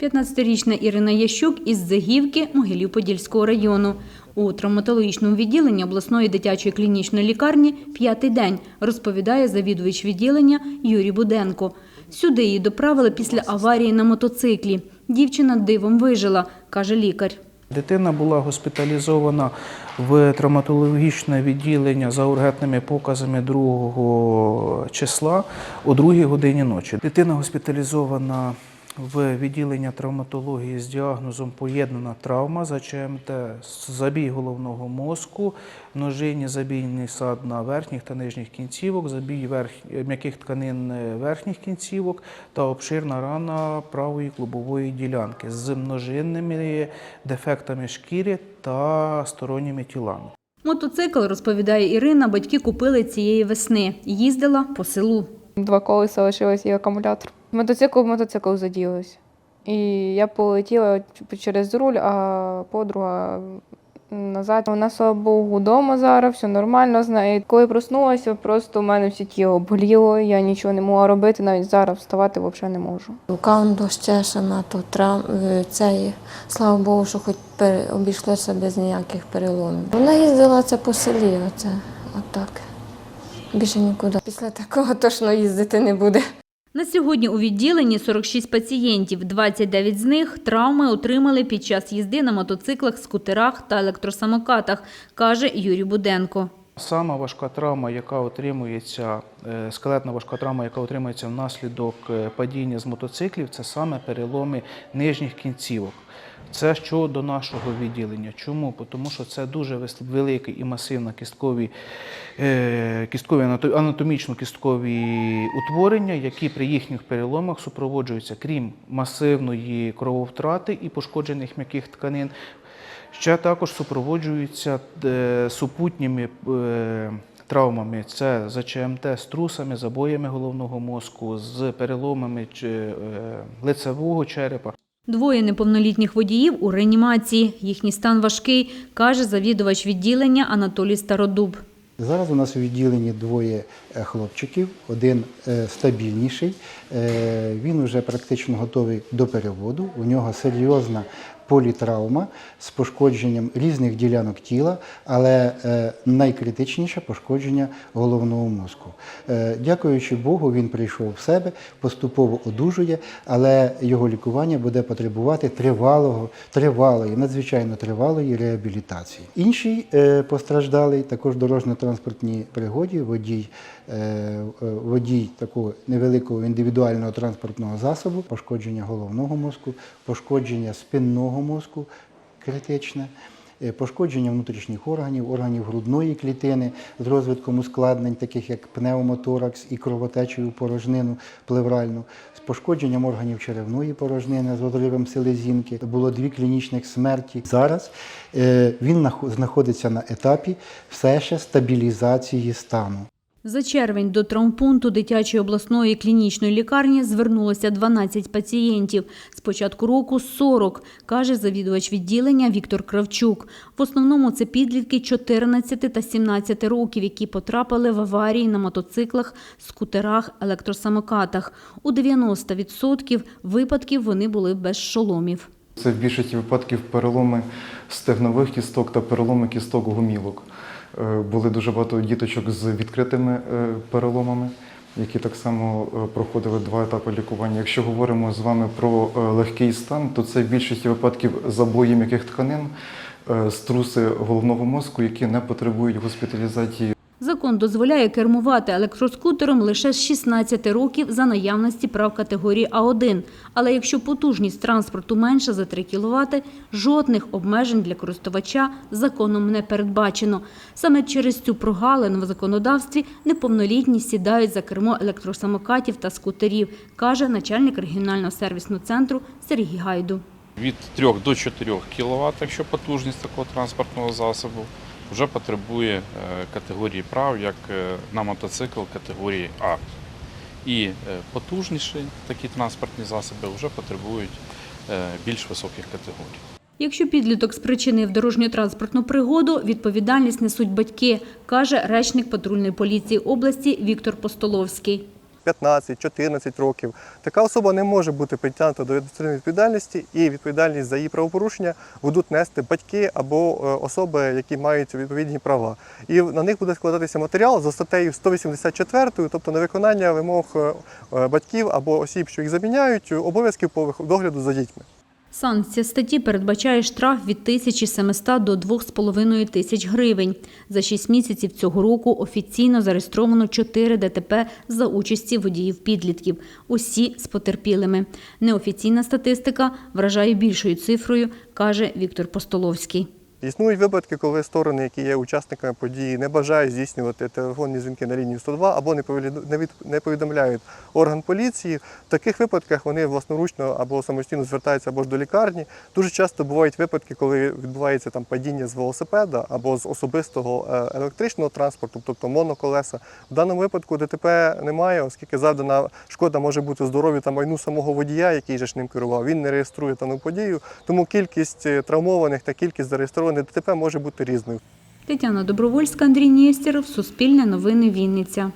15-річна Ірина Ящук із Загівки Могилів-Подільського району. У травматологічному відділенні обласної дитячої клінічної лікарні п'ятий день, розповідає завідувач відділення Юрій Буденко. Сюди її доправили після аварії на мотоциклі. Дівчина дивом вижила, каже лікар. Дитина була госпіталізована в травматологічне відділення за ургентними показами 2 числа о 2 годині ночі. Дитина госпіталізована в відділення травматології з діагнозом поєднана травма за ЧМТ, забій головного мозку, множинні забійний сад на верхніх та нижніх кінцівок, забій верх... м'яких тканин верхніх кінцівок та обширна рана правої клубової ділянки з множинними дефектами шкіри та сторонніми тілами. Мотоцикл, розповідає Ірина, батьки купили цієї весни. Їздила по селу. Два колеса лишилось і акумулятор. Мотоцикл в мотоцикл заділось. І я полетіла через руль, а подруга назад. Вона, слава Богу, вдома зараз, все нормально з нею. Коли проснулася, просто у мене все тіло боліло, я нічого не могла робити, навіть зараз вставати взагалі не можу. Он дощешена, то трав... е, цей, слава Богу, що хоч обійшлося без ніяких переломів. Вона їздила це по селі, оце, отак. Більше нікуди. Після такого точно їздити не буде. На сьогодні у відділенні 46 пацієнтів. 29 з них травми отримали під час їзди на мотоциклах, скутерах та електросамокатах, каже Юрій Буденко. Сама важка травма, яка отримується, е, скелетна важка травма, яка отримується внаслідок е, падіння з мотоциклів, це саме переломи нижніх кінцівок. Це щодо нашого відділення. Чому? Тому що це дуже великі і масивно кісткові, е, кісткові анатомічно-кісткові утворення, які при їхніх переломах супроводжуються, крім масивної крововтрати і пошкоджених м'яких тканин, Ще також супроводжуються е, супутніми е, травмами. Це за ЧМТ з трусами, забоями головного мозку, з переломами е, лицевого черепа. Двоє неповнолітніх водіїв у реанімації. Їхній стан важкий, каже завідувач відділення Анатолій Стародуб. Зараз у нас у відділенні двоє хлопчиків, один стабільніший, він вже практично готовий до переводу. У нього серйозна політравма з пошкодженням різних ділянок тіла, але е, найкритичніше пошкодження головного мозку. Е, Дякуючи Богу, він прийшов в себе, поступово одужує, але його лікування буде потребувати тривалої, надзвичайно тривалої реабілітації. Інший е, постраждалий також дорожньо-транспортній пригоді, водій, водій такого невеликого індивідуального транспортного засобу, пошкодження головного мозку, пошкодження спинного мозку критичне. е, Пошкодження внутрішніх органів, органів грудної клітини з розвитком ускладнень, таких як пневмоторакс і кровотечею порожнину плевральну, з пошкодженням органів черевної порожнини з розривом селезінки. Було дві клінічних смерті. Зараз е, він знаходиться на етапі все ще стабілізації стану. За червень до травмпункту дитячої обласної клінічної лікарні звернулося 12 пацієнтів. З початку року 40, каже завідувач відділення Віктор Кравчук. В основному це підлітки 14 та 17 років, які потрапили в аварії на мотоциклах, скутерах, електросамокатах. У 90% випадків вони були без шоломів. Це в більшості випадків переломи стегнових кісток та переломи кісток гумілок. Е, Були дуже багато діточок з відкритими е, переломами, які так само е, проходили два етапи лікування. Якщо говоримо з вами про легкий стан, то це в більшості випадків забої м'яких тканин, струси головного мозку, які не потребують госпіталізації Закон дозволяє кермувати електроскутером лише з 16 років за наявності прав категорії А1. Але якщо потужність транспорту менша за 3 кВт, жодних обмежень для користувача законом не передбачено. Саме через цю прогалину в законодавстві неповнолітні сідають за кермо електросамокатів та скутерів, каже начальник регіонального сервісного центру Сергій Гайду. від 3 до 4 кВт, якщо потужність такого транспортного засобу, вже потребує е, категорії прав, як е, на мотоцикл категорії А. І е, потужніші такі транспортні засоби вже потребують більш високих категорій. Якщо підліток спричинив дорожньо-транспортну пригоду, відповідальність несуть батьки, каже речник патрульної поліції області Віктор Постоловський. 15-14 років, така особа не може бути притягнута до адміністративної відповідальності і відповідальність за її правопорушення будуть нести батьки або е, особи, які мають відповідні права. І на них буде складатися матеріал за статтею 184, тобто на виконання вимог е, е, батьків або осіб, що їх заміняють, обов'язків по догляду за дітьми. Санкція статті передбачає штраф від 1700 до 2,5 тисяч гривень. За 6 місяців цього року офіційно зареєстровано 4 ДТП за участі водіїв-підлітків. Усі з потерпілими. Неофіційна статистика вражає більшою цифрою, каже Віктор Постоловський. Існують випадки, коли сторони, які є учасниками події, не бажають здійснювати телефонні дзвінки на лінію 102 або не повідомляють орган поліції. В таких випадках вони власноручно або самостійно звертаються або ж до лікарні. Дуже часто бувають випадки, коли відбувається там падіння з велосипеда або з особистого е, електричного транспорту, тобто моноколеса. В даному випадку ДТП немає, оскільки завдана шкода може бути здоров'ю та майну самого водія, який же ж ним керував. Він не реєструє дану подію, тому кількість е, травмованих та кількість зареєстрованих ДТП може бути різною. Тетяна Добровольська, Андрій Нєстєров, Суспільне новини Вінниця.